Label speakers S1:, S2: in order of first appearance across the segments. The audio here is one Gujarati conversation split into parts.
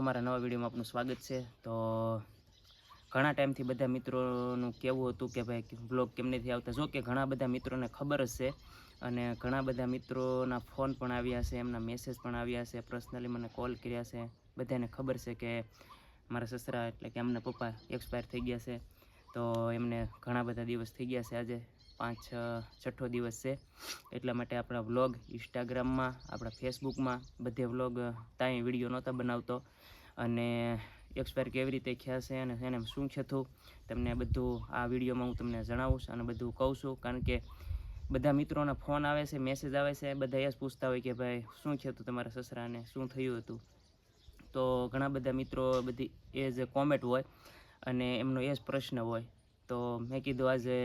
S1: અમારા નવા વિડીયોમાં આપનું સ્વાગત છે. તો ઘણા ટાઈમથી બધા મિત્રોનું કહેવું હતું કે ભાઈ બ્લોગ કેમનેથી આવતા? જો કે ઘણા બધા મિત્રોને ખબર છે અને ઘણા બધા મિત્રોના ફોન પણ આવ્યા છે, એમના મેસેજ પણ આવ્યા છે પર્સનલી મને કોલ કર્યા છે. બધાને ખબર છે કે મારા સસરા એટલે કે એમના પપ્પા એક્સપાયર થઈ ગયા છે. તો એમને ઘણા બધા દિવસ થઈ ગયા છે આજે. પાંચ છઠ્ઠો દિવસ છે. એટલા માટે આપણા વ્લોગ ઇન્સ્ટાગ્રામમાં, આપણા ફેસબુકમાં બધે વ્લોગ ત્યાં વીડિયો નહોતા બનાવતો. અને એક્સપાયર કેવી રીતે ખ્યાશે છે અને એને શું થતું તમને બધું આ વિડીયોમાં હું તમને જણાવું અને બધું કહું છું. કારણ કે બધા મિત્રોના ફોન આવે છે, મેસેજ આવે છે, બધા એ જ પૂછતા હોય કે ભાઈ, શું છે હતું તમારા સસરાને, શું થયું હતું? તો ઘણા બધા મિત્રો બધી એ જ કોમેન્ટ હોય અને એમનો એ જ પ્રશ્ન હોય. તો મેં કીધું આજે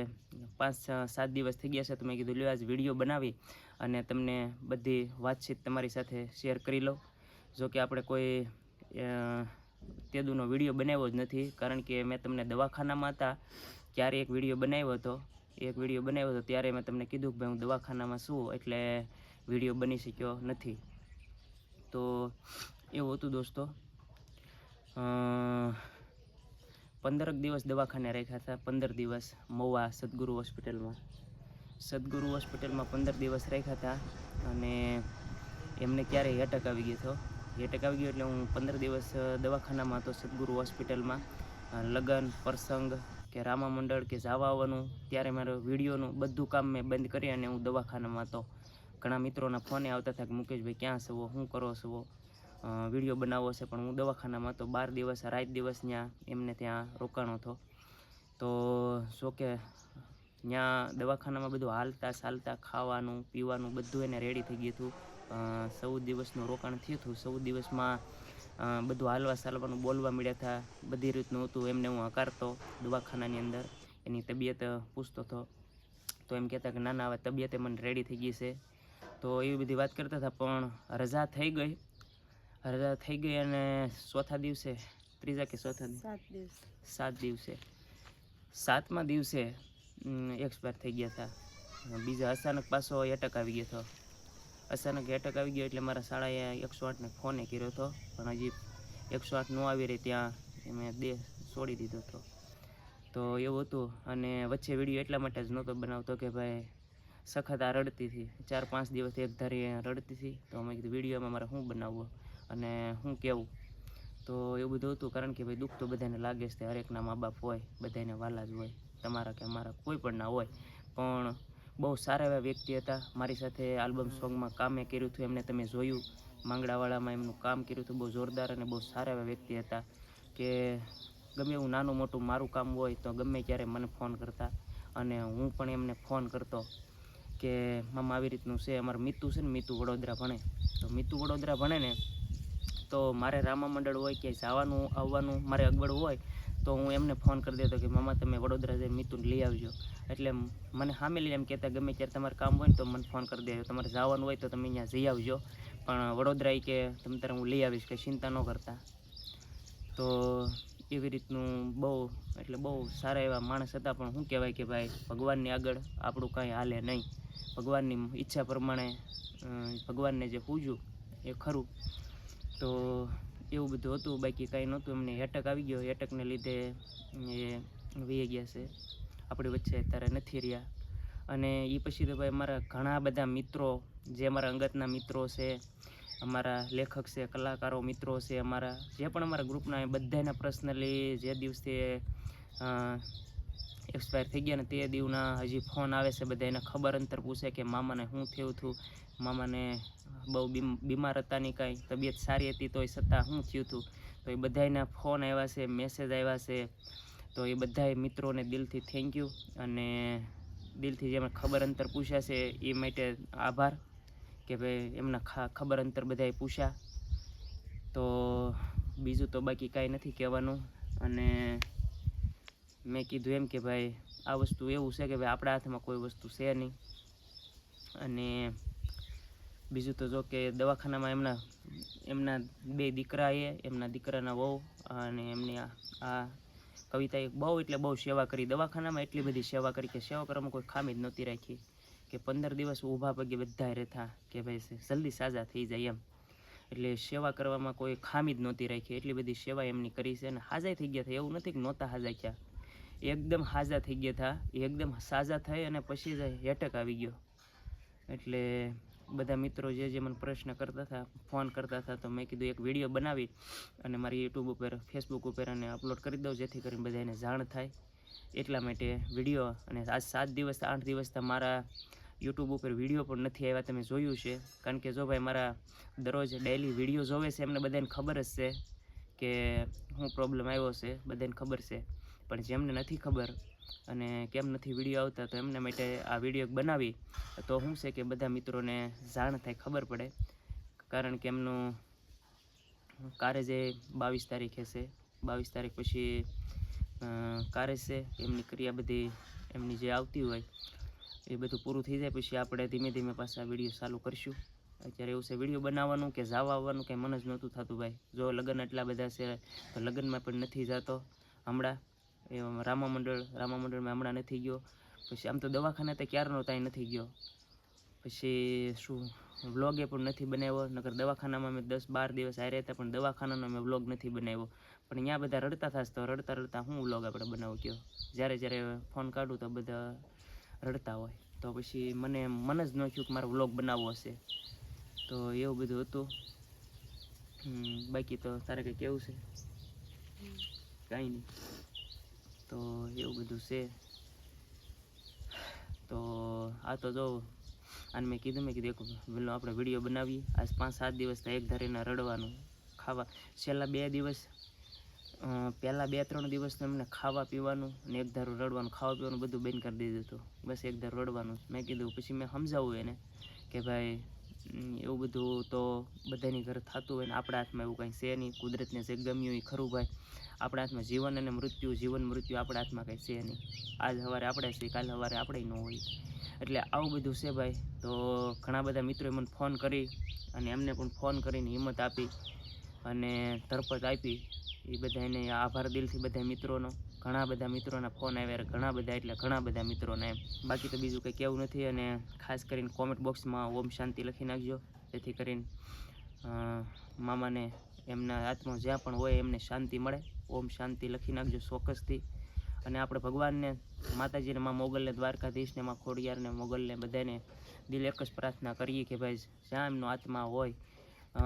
S1: પાંચ સાત દિવસ થઈ ગયા છે તો મેં કીધું, લ્યો, આજ વીડિયો બનાવી અને તમને બધી વાતચીત તમારી સાથે શેર કરી લઉં. જો કે આપણે કોઈ તેદુનો વીડિયો બનાવ્યો જ નથી, કારણ કે મેં તમને દવાખાનામાં હતા, ક્યારે એક વીડિયો બનાવ્યો હતો, એક વીડિયો બનાવ્યો હતો, ત્યારે મેં તમને કીધું કે હું દવાખાનામાં છું, એટલે વીડિયો બની શક્યો નથી. તો એવું હતું દોસ્તો. પંદરક દિવસ દવાખાને રાખ્યા હતા. પંદર દિવસ મહુવા સદગુરુ હોસ્પિટલમાં. સદગુરુ હોસ્પિટલમાં પંદર દિવસ રાખ્યા હતા અને એમને ક્યારેય એટક આવી ગયો હતો. એટક આવી ગયો એટલે હું પંદર દિવસ દવાખાનામાં હતો સદગુરુ હોસ્પિટલમાં. લગ્ન પ્રસંગ કે રામા મંડળ કે જાવા આવવાનું ત્યારે મારો વિડીયોનું બધું કામ મેં બંધ કરી અને હું દવાખાનામાં હતો. ઘણા મિત્રોના ફોને આવતા હતા કે મુકેશભાઈ ક્યાં છો શું કરો અ, વીડિયો બનાવવો છે, પણ હું દવાખાનામાં તો બાર દિવસ, રાત દિવસ ત્યાં એમને ત્યાં રોકાણો હતો. તો શો કે ત્યાં દવાખાનામાં બધું હાલતા ચાલતા ખાવાનું, પીવાનું બધું એને રેડી થઈ ગયું હતું. સૌ દિવસનું રોકાણ થયું હતું. ચૌદ દિવસમાં બધું હાલવા ચાલવાનું, બોલવા મળ્યા હતા. બધી રીતનું હતું. એમને હું હકારતો દવાખાનાની અંદર. એની તબિયત પૂછતો હતો. તો એમ કહેતા કે, ના ના, હવે તબિયતે મને રેડી થઈ ગઈ છે. તો એવી બધી વાત કરતા હતા, પણ રજા થઈ ગઈ. રજા થઈ ગઈ અને ચોથા દિવસે ત્રીજા કે ચોથા દિવસે?
S2: સાત દિવસ.
S1: સાત દિવસે. સાતમા દિવસે એક્સપાયર થઈ ગયા હતા બીજા અચાનક પાછો એટક આવી ગયો હતો અચાનક એટક આવી ગયો એટલે મારા શાળાએ એકસો આઠને ફોને કર્યો હતો પણ હજી એકસો આઠ ન આવી રહી ત્યાં મેં દેહ છોડી દીધો હતો તો એવું હતું. અને વચ્ચે વીડિયો એટલા માટે જ નહોતો બનાવતો કે ભાઈ સખત આ રડતી હતી. ચાર પાંચ દિવસ એક ધારી રડતી હતી. તો અમે કીધું વિડીયોમાં મારે શું બનાવવું? અને શું કહેવું તો એવું બધું હતું કારણ કે ભાઈ દુઃખ તો બધાને લાગે છે, હરેકના મા બાપ હોય બધાને વાલા જ હોય, તમારા કે અમારા કોઈ પણ ના હોય. પણ બહુ સારા એવા વ્યક્તિ હતા. મારી સાથે આલ્બમ સોંગમાં કામે કર્યું હતું, એમને તમે જોયું. માંગડાવાળામાં એમનું કામ કર્યું હતું, બહુ જોરદાર અને બહુ સારા એવા વ્યક્તિ હતા કે ગમે એવું નાનું મોટું મારું કામ હોય તો ગમે ત્યારે મને ફોન કરતા અને હું પણ એમને ફોન કરતો કે, મામા, આવી રીતનું છે, અમારું મિતુ છે ને, મિતુ વડોદરા ભણે. તો મિતુ વડોદરા ભણે ને તો મારે રામા મંડળ હોય કે જવાનું, આવવાનું, મારે અગવડ હોય, તો હું એમને ફોન કરી દેતો કે, મામા, તમે વડોદરા જઈને મિતુન લઈ આવજો. એટલે મને સામે લઈને એમ કહેતા, ગમે ત્યારે તમારે કામ હોય ને, તો મને ફોન કરી દેજો. તમારે જવાનું હોય તો તમે અહીંયા જઈ આવજો. પણ વડોદરા કે, તમે તારે હું લઈ આવીશ. કે ચિંતા ન કરતા. તો એવી રીતનું બહુ, એટલે બહુ સારા એવા માણસ હતા, પણ શું કહેવાય કે ભાઈ, ભગવાનની આગળ આપણું કાંઈ હાલે નહીં. ભગવાનની ઈચ્છા પ્રમાણે ભગવાનને જે પૂજ્યું, એ ખરું. તો એવું બધું હતું. બાકી કાંઈ નહોતું. એમને એટક આવી ગયો. એટકને લીધે એ વહી ગયા છે. આપણી વચ્ચે અત્યારે નથી રહ્યા. અને એ પછી તો ભાઈ મારા ઘણા બધા મિત્રો, જે અમારા અંગતના મિત્રો છે, અમારા લેખક છે, કલાકારો મિત્રો છે, અમારા જે પણ અમારા ગ્રુપના એ બધાના પર્સનલી જે દિવસે એક્સપાયર થઈ ગયા ને તે દિવના હજી ફોન આવે છે. બધા એને ખબર અંતર પૂછે કે મામાને શું થયું હતું મામાને બહુ બીમ- બીમાર હતા ની કાંઈ તબિયત સારી હતી તોય છતાં શું થયું હતું તો એ બધાના ફોન આવ્યા છે, મેસેજ આવ્યા છે. તો એ બધા મિત્રોને દિલથી થેન્ક યુ અને દિલથી જેમને ખબર અંતર પૂછ્યા છે એ માટે આભાર કે ભાઈ એમના ખબર અંતર બધાએ પૂછ્યા. તો બીજું તો બાકી કાંઈ નથી કહેવાનું અને મેં કીધું એમ કે ભાઈ આ વસ્તુ એવું છે કે ભાઈ આપણા હાથમાં કોઈ વસ્તુ છે નહીં. અને બીજું તો જો કે દવાખાનામાં એમના એમના બે દીકરા એ એમના દીકરાના વહુ અને એમની આ કવિતાએ બહુ એટલે બહુ સેવા કરી. દવાખાનામાં એટલી બધી સેવા કરી કે સેવા કરવામાં કોઈ ખામી જ નહોતી રાખી કે પંદર દિવસ ઊભા પગે બધા રહેતા કે ભાઈ જલ્દી સાજા થઈ જાય એમ. એટલે સેવા કરવામાં કોઈ ખામી જ નહોતી રાખી. એટલી બધી સેવા એમની કરી છે અને હાજા થઈ ગયા હતા એવું નથી કે નહોતા હાજા થયા. એકદમ હાજા થઈ ગયા હતા. એકદમ સાજા થઈ અને પછી જ હેટક આવી ગયો. એટલે બધા મિત્રો જે જે મને પ્રશ્ન કરતા હતા, ફોન કરતા હતા, તો મેં કીધું એક વીડિયો બનાવી અને મારી યુટ્યુબ ઉપર ફેસબુક ઉપર અને અપલોડ કરી દઉં, જેથી કરીને બધાને જાણ થાય. એટલા માટે વીડિયો અને આજ સાત દિવસ, આઠ દિવસ મારા યુટ્યુબ ઉપર વીડિયો પણ નથી આવ્યા, તમે જોયું છે. કારણ કે જો ભાઈ મારા દરરોજ ડેલી વીડિયો જોવે છે, એમને બધાને ખબર જ છે કે હું પ્રોબ્લેમ આવ્યો છે, બધાને ખબર છે. પણ જેમને નથી ખબર અને કેમ નથી વીડિયો આવતા, તો એમના માટે આ વીડિયો બનાવી. તો શું છે કે બધા મિત્રોને જાણ થાય ખબર પડે, કારણ કે એમનું કારે જે બાવીસ તારીખે છે, બાવીસ તારીખ પછી કારે છે, એમની ક્રિયા બધી એમની જે આવતી હોય, એ બધું પૂરું થઈ જાય, પછી આપણે ધીમે ધીમે પાછા વીડિયો ચાલુ કરશું. અત્યારે એવું છે, વીડિયો બનાવવાનું કે જાવા આવવાનું, કંઈ મન જ નહોતું થતું ભાઈ. જો લગ્ન એટલા બધા છે, તો લગ્નમાં પણ નથી જતો. હમણાં રામા મંડળ રામા મંડળમાં હમણાં નથી ગયો. પછી આમ તો દવાખાને તો ક્યારનો ત્યાં નથી ગયો. પછી શું વ્લોગે પણ નથી બનાવ્યો નકર દવાખાનામાં મેં દસ બાર દિવસ હારે હતા પણ દવાખાનાનો મેં વ્લોગ નથી બનાવ્યો. પણ અહીંયા બધા રડતા થશે તો રડતા રડતા હું વ્લોગ આપણે બનાવું કયો? જ્યારે જ્યારે ફોન કાઢું તો બધા રડતા હોય. તો પછી મને મન જ ન થયું કે મારો વ્લોગ બનાવવો હશે. તો એવું બધું હતું. બાકી તો તારે કંઈ કેવું છે? કાંઈ નહીં. એવું બધું છે. તો આ તો જો અને મેં કીધું મેં કીધું એક પેલો આપણે વીડિયો બનાવીએ. આજ પાંચ સાત દિવસ તો એક ધારીને રડવાનું, ખાવા. છેલ્લા બે દિવસ પહેલાં બે ત્રણ દિવસ એમને ખાવા પીવાનું અને એક ધારું રડવાનું, ખાવા પીવાનું બધું બંધ કરી દીધું હતું. બસ એક ધારું રડવાનું. મેં કીધું, પછી મેં સમજાવું એને કે ભાઈ એવું બધું તો બધાની ઘરે થતું હોય ને આપણા હાથમાં એવું કાંઈ છે નહીં, કુદરતને જે ગમ્યું એ ખરું ભાઈ. આપણા હાથમાં જીવન અને મૃત્યુ, જીવન મૃત્યુ આપણા હાથમાં કંઈ છે નહીં. આજ સવારે આપણે છે કાલ સવારે આપણે ન હોય એટલે આવું બધું છે ભાઈ, તો ઘણા બધા મિત્રોએ મને ફોન કરી અને એમને પણ ફોન કરીને હિંમત આપી અને ધરપત આપી. એ બધાને આભાર દિલથી બધા મિત્રોનો. ઘણા બધા મિત્રોના ફોન આવ્યા ઘણા બધા, એટલે ઘણા બધા મિત્રોના બાકી તો બીજું કંઈ કેવું નથી અને ખાસ કરીને કોમેન્ટ બોક્સમાં ઓમ શાંતિ લખી નાખજો. જેથી કરીને મામાને એમના આત્મા જ્યાં પણ હોય એમને શાંતિ મળે. ઓમ શાંતિ લખી નાખજો ચોક્કસથી. અને આપણે ભગવાનને માતાજીને માં મોગલને દ્વારકાધીશને માં ખોડિયારને મોગલને બધાને દિલ એક જ પ્રાર્થના કરીએ કે ભાઈ જ્યાં એમનો આત્મા હોય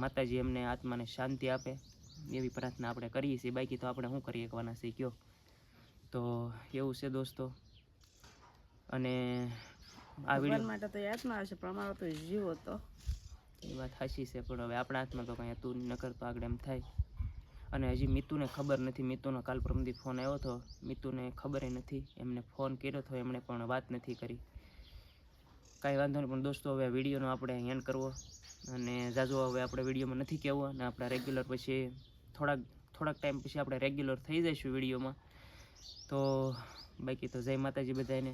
S1: માતાજી એમને આત્માને શાંતિ આપે એવી પ્રાર્થના આપણે કરીએ છીએ. બાકી તો આપણે શું કરી શકવાના છીએ કયો? તો એવું છે દોસ્તો. અને આ વીડિયો
S2: માટે તો આત્મા હશે પણ અમારો તો જીવ હતો.
S1: એ વાત સાચી છે પણ હવે આપણા હાથમાં તો કંઈ હતું નકર તો આગળ એમ થાય. અને હજી મિતુને ખબર નથી. મિતુનો કાલ પરમદી ફોન આવ્યો હતો મિતુને ખબર નથી. એમને ફોન કર્યો હતો એમણે પણ વાત નથી કરી. કાંઈ વાંધો નહીં, પણ દોસ્તો, હવે વિડીયોનો આપણે એન્ડ કરવો. અને જાજો હવે આપણે વિડીયોમાં નથી કહેવું અને આપણા રેગ્યુલર પછી થોડાક થોડાક ટાઈમ પછી આપણે રેગ્યુલર થઈ જઈશું વિડીયોમાં. તો બાકી તો જય માતાજી બધાને.